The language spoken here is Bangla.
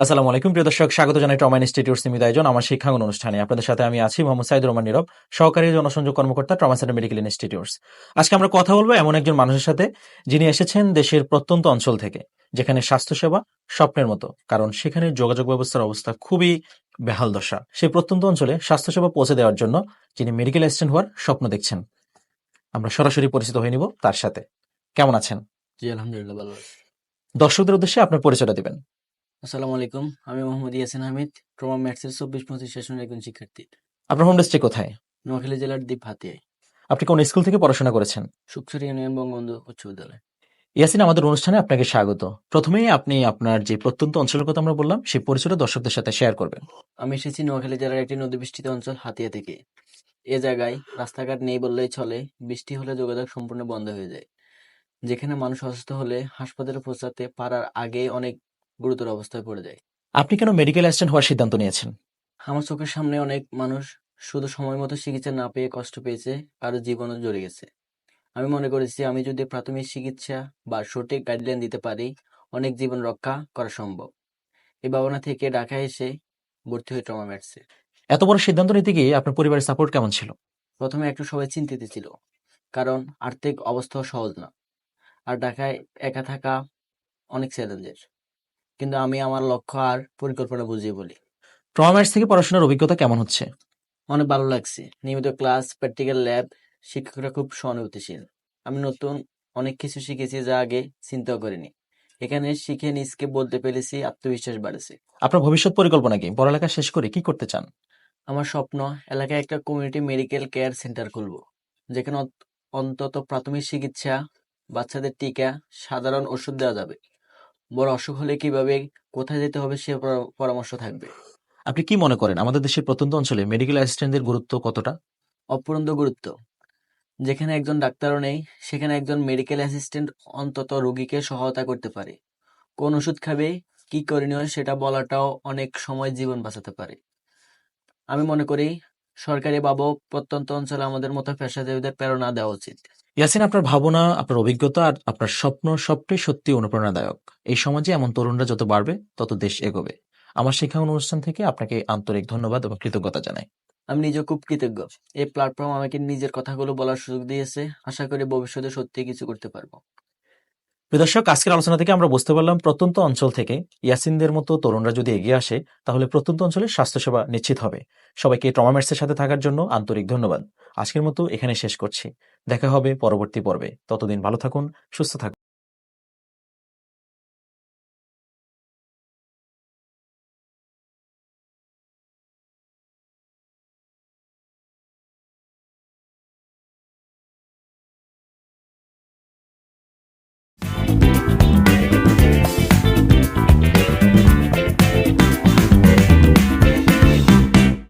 আসসালামু আলাইকুম। প্রিয় দর্শক স্বাগত জানাই ট্রমা ইনস্টিটিউট সীমিত আয়োজন আমার শিক্ষাঙ্গন অনুষ্ঠানে। আপনাদের সাথে আমি আছি মোহাম্মদ সাইদুর রহমান নীরব সহকারী জনসংযোগ কর্মকর্তা ট্রমা সেন্টার মেডিকেল ইনস্টিটিউটস আজকে আমরা কথা বলব এমন একজন মানুষের সাথে যিনি এসেছেন দেশের প্রত্যন্ত অঞ্চল থেকে যেখানে স্বাস্থ্যসেবা স্বপ্নের মতো কারণ সেখানে যোগাযোগ ব্যবস্থার অবস্থা খুবই বেহাল দশা। সেই প্রত্যন্ত অঞ্চলে স্বাস্থ্যসেবা পৌঁছে দেওয়ার জন্য যিনি মেডিকেল অ্যাসিস্ট্যান্ট হওয়ার স্বপ্ন দেখছেন। আমরা সরাসরি পরিচিত হয়ে নিব তার সাথে। কেমন আছেন? জি আলহামদুলিল্লাহ ভালো দর্শকদের উদ্দেশ্যে আপনার পরিচয়টা দিবেন। আসসালামু আলাইকুম আমি মোহাম্মদ ইয়াসিন হামিদ ট্রমা ম্যাথসের চব্বিশ পঁচিশ সেশনের একজন শিক্ষার্থী। আপনার হোম ডিস্ট্রিক্ট কোথায়? নোয়াখালী জেলার দ্বীপ হাতিয়ায় আপনি কোন স্কুল থেকে পড়াশোনা করেছেন? সুকসরি ইউনিয়ন বঙ্গবন্ধু উচ্চ বিদ্যালয়। ইয়াসিন আমাদের অনুষ্ঠানে আপনাকে স্বাগত। প্রথমেই আপনি আপনার যে প্রত্যন্ত অঞ্চলের কথা আমরা বললাম সেই পরিচয়টা দর্শকদের সাথে শেয়ার করবেন। আমি এসেছি নোয়াখালী জেলার একটি নদীবেষ্টিত অঞ্চল হাতিয়া থেকে। এ জায়গায় রাস্তাঘাট নেই বললেই চলে বৃষ্টি হলে যোগাযোগ সম্পূর্ণ বন্ধ হয়ে যায়। যেখানে মানুষ অসুস্থ হলে হাসপাতালে পৌঁছাতে পারার আগে অনেক গুরুতর অবস্থায় পড়ে যায়। আপনি কেন মেডিকেল অ্যাসিস্ট্যান্ট হওয়ার সিদ্ধান্ত নিয়েছেন? আমার চোখের সামনে অনেক মানুষ শুধু সময় মতো চিকিৎসা না পেয়ে কষ্ট পেয়েছে কারও জীবনও জড়ে গেছে। আমি মনে করেছি আমি যদি প্রাথমিক চিকিৎসা বা সঠিক গাইডলাইন দিতে পারি অনেক জীবন রক্ষা করা সম্ভব। এই ভাবনা থেকে ঢাকায় এসে ভর্তি হয়ে ট্রমা ম্যাটসে এত বড় সিদ্ধান্ত নিতে গিয়ে আপনার পরিবারের সাপোর্ট কেমন ছিল? প্রথমে একটু সবাই চিন্তিত ছিল কারণ আর্থিক অবস্থাও সহজ না। আর ঢাকায় একা থাকা অনেক চ্যালেঞ্জের কিন্তু আমি আমার লক্ষ্য আর পরিকল্পনা বুঝিয়ে বলি। ট্রমার্স থেকে পড়াশোনার অভিজ্ঞতা কেমন হচ্ছে? অনেক ভালো লাগছে। নিয়মিত ক্লাস প্র্যাকটিক্যাল ল্যাব শিক্ষকরা খুব সহানুভূতিশীল। আমি নতুন অনেক কিছু শিখেছি যা আগে চিন্তাও করিনি। এখানে শিখে নিজকে বলতে পেরেছি আত্মবিশ্বাস বাড়েছে। আপনার ভবিষ্যৎ পরিকল্পনা কি? পড়ালেখা শেষ করে কি করতে চান? আমার স্বপ্ন এলাকায় একটা কমিউনিটি মেডিকেল কেয়ার সেন্টার খুলব। যেখানে অন্তত প্রাথমিক চিকিৎসা বাচ্চাদের টিকা সাধারণ ওষুধ দেওয়া যাবে। বড় অসুখ হলে কীভাবে কোথায় যেতে হবে সে পরামর্শ থাকবে। আপনি কি মনে করেন আমাদের দেশের প্রত্যন্ত অঞ্চলে মেডিকেল অ্যাসিস্ট্যান্টদের গুরুত্ব কতটা? অপরন্ত গুরুত্ব। যেখানে একজন ডাক্তারও নেই সেখানে একজন মেডিকেল অ্যাসিস্ট্যান্ট অন্তত রোগীকে সহায়তা করতে পারে। কোন ওষুধ খাবে কি করণীয় সেটা বলাটাও অনেক সময় জীবন বাঁচাতে পারে। আমি মনে করি সরকারি বাবু প্রত্যন্ত অঞ্চলে আমাদের মতো পেশাজীবীদের প্রেরণা দেওয়া উচিত। ইয়াসিন, আপনার ভাবনা, আপনার অভিজ্ঞতা আর আপনার স্বপ্ন সবটাই সত্যি অনুপ্রেরণাদায়ক। এই সমাজে এমন তরুণরা যত বাড়বে, তত দেশ এগোবে। আমার শিক্ষা অনুষ্ঠান থেকে আপনাকে আন্তরিক ধন্যবাদ এবং কৃতজ্ঞতা জানাই। আমি নিজে খুব কৃতজ্ঞ। এই প্ল্যাটফর্ম আমাকে নিজের কথাগুলো বলার সুযোগ দিয়েছে। আশা করি ভবিষ্যতে সত্যি কিছু করতে পারব। দর্শক, আজকের আলোচনা থেকে আমরা বুঝতে পারলাম প্রত্যন্ত অঞ্চল থেকে ইয়াসিনদের মতো তরুণরা যদি এগিয়ে আসে, তাহলে প্রত্যন্ত অঞ্চলে স্বাস্থ্যসেবা নিশ্চিত হবে। সবাইকে ট্রমামেটসের সাথে থাকার জন্য আন্তরিক ধন্যবাদ। আজকের মতো এখানে শেষ করছি। দেখা হবে পরবর্তী পর্বে। ততদিন ভালো থাকুন, সুস্থ থাকুন।